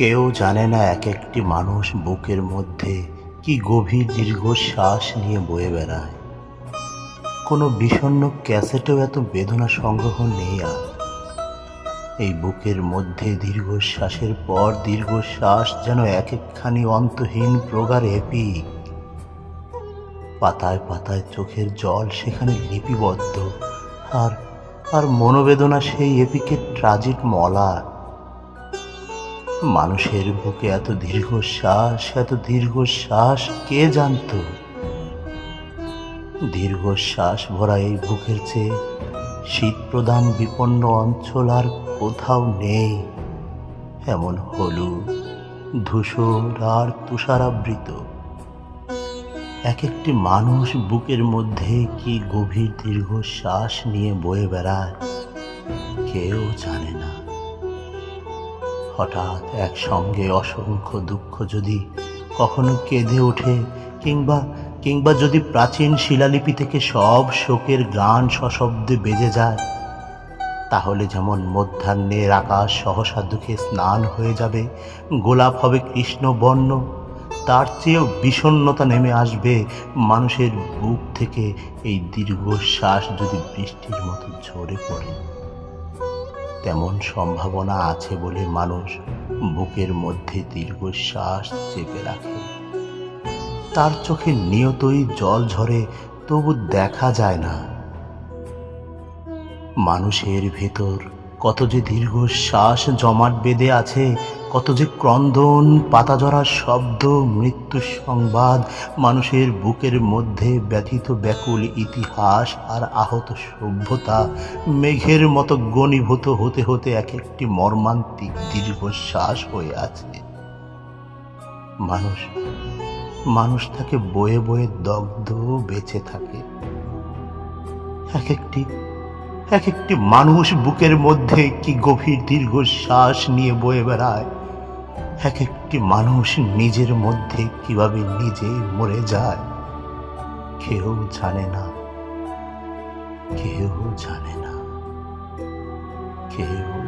কেউ জানে না এক একটি মানুষ বুকের মধ্যে কি গভীর দীর্ঘশ্বাস নিয়ে বয়ে বেড়ায়। কোনো বিষণ্ণ ক্যাসেটেও এত বেদনা সংগ্রহ নেই আর। এই বুকের মধ্যে দীর্ঘশ্বাসের পর দীর্ঘশ্বাস যেন এক একখানি অন্তহীন প্রগার এপিক। পাতায় পাতায় চোখের জল সেখানে লিপিবদ্ধ। আর আর মনোবেদনা সেই এপিকের ট্রাজিক মলার মানুষের বুকে এত দীর্ঘশ্বাস এত দীর্ঘশ্বাস, কে জানতো? দীর্ঘশ্বাস ভরা এই বুকের চেয়ে শীত প্রধান বিপন্ন অঞ্চল আর কোথাও নেই। এমন হলুদ, ধূসর আর তুষারাবৃত। এক একটি মানুষ বুকের মধ্যে কি গভীর দীর্ঘশ্বাস নিয়ে বয়ে বেড়ায়, কেউ জানে না। হঠাৎ একসঙ্গে অসংখ্য দুঃখ যদি কখনো কেঁদে ওঠে, কিংবা কিংবা যদি প্রাচীন শিলালিপি থেকে সব শোকের গান সশব্দে বেজে যায়, তাহলে যেমন মধ্যাহ্নের আকাশ সহসা দুঃখে স্নান হয়ে যাবে, গোলাপ হবে কৃষ্ণবর্ণ তার চেয়েও বিষণ্ণতা নেমে আসবে মানুষের বুক থেকে এই দীর্ঘশ্বাস যদি বৃষ্টির মতো ঝরে পড়ে। তেমন সম্ভাবনা আছে বলে মানুষ বুকের মধ্যে দীর্ঘশ্বাস চেপে রাখে। তার চোখে নিয়তই জল ঝরে, তবু দেখা যায় না। মানুষের ভেতর কত যে দীর্ঘশ্বাস জমাট বেঁধে আছে কত যে ক্রন্দন পাতা ঝরার শব্দ মৃত্যুর সংবাদ, মানুষের বুকের মধ্যে ব্যথিত ব্যাকুল ইতিহাস আর আহত সভ্যতা, মেঘের মতো গণীভূত হতে হতে এক একটি মর্মান্তিক দীর্ঘশ্বাস হয়ে আছে। মানুষ মানুষ তাকে বয়ে বয়ে দগ্ধ বেঁচে থাকে। এক একটি এক একটি মানুষ বুকের মধ্যে কি গভীর দীর্ঘশ্বাস নিয়ে বয়ে বেড়ায়। এক একটি মানুষ নিজের মধ্যে কীভাবে নিজে মরে যায়, কেউ জানে না। কেউ জানে না। কেউ